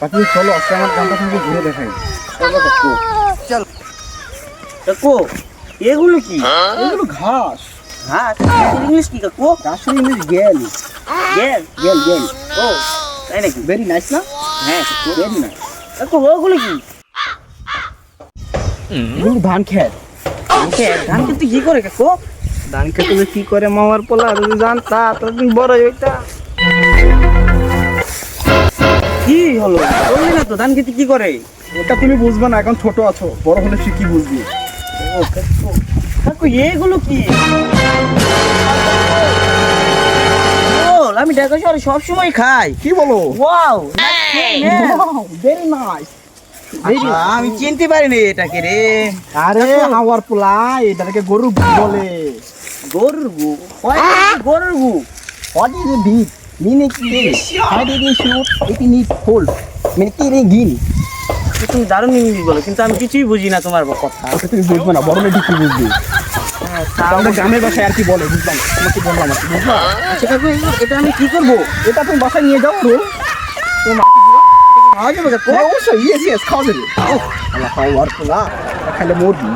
কাকু চলো আজকে আমার গ্রামটা তোমাকে ঘুরে দেখাই। চলো কাকু চল। কাকু এগুলো কি? এগুলো ঘাস। হ্যাঁ ইংলিশ কি কাকু? ঘাসের ইংলিশ গেল। গেল? গেল গেল। ও তাই নাকি? ভেরি নাইস না? হ্যাঁ কাকু। ভেরি নাইস কাকু ওগুলো কি? এগুলো ধান খেত ওকে ধান কিন্তু কি করে কাকু? ধান খেতে কি করে মামার পোলা যদি জানতা ততদিন বড় হইতা। হলো? বললি না তো ধান খেতে কি করে? ওটা তুমি বুঝবে না এখন ছোট আছো বড় হলে সে কি বুঝবি? ও কাকু এগুলো কি? ও আমি ঢাকা শহরে সবসময় খাই। কি বলো? ওয়াও ভেরি নাইস আমি চিনতে পারিনি এটাকে রে। আরে আমার পোলা এটাকে গরু বলে। গরুর গু হয় গরুর গু What is a Meaning kill. How did you shoot? It need hold. Meaning killing gin. তুমি দারুণ ইংলিশ বলো কিন্তু আমি কিছুই বুঝি না তোমার কথা ওটা তুমি বুঝবে না বড় মেয়েটি কি বুঝবি হ্যাঁ, আমাদের গ্রামের বাসায় আর কি বলে বুঝলাম তোমাকে বললাম আর কি বুঝলা আচ্ছা এটা আমি কি করব এটা তুমি বাসায় নিয়ে যাও তো খাওয়া যাবে কাকু হ্যাঁ অবশ্যই ইয়েস ইয়েস খাওয়া যাবে খাইলে মরবি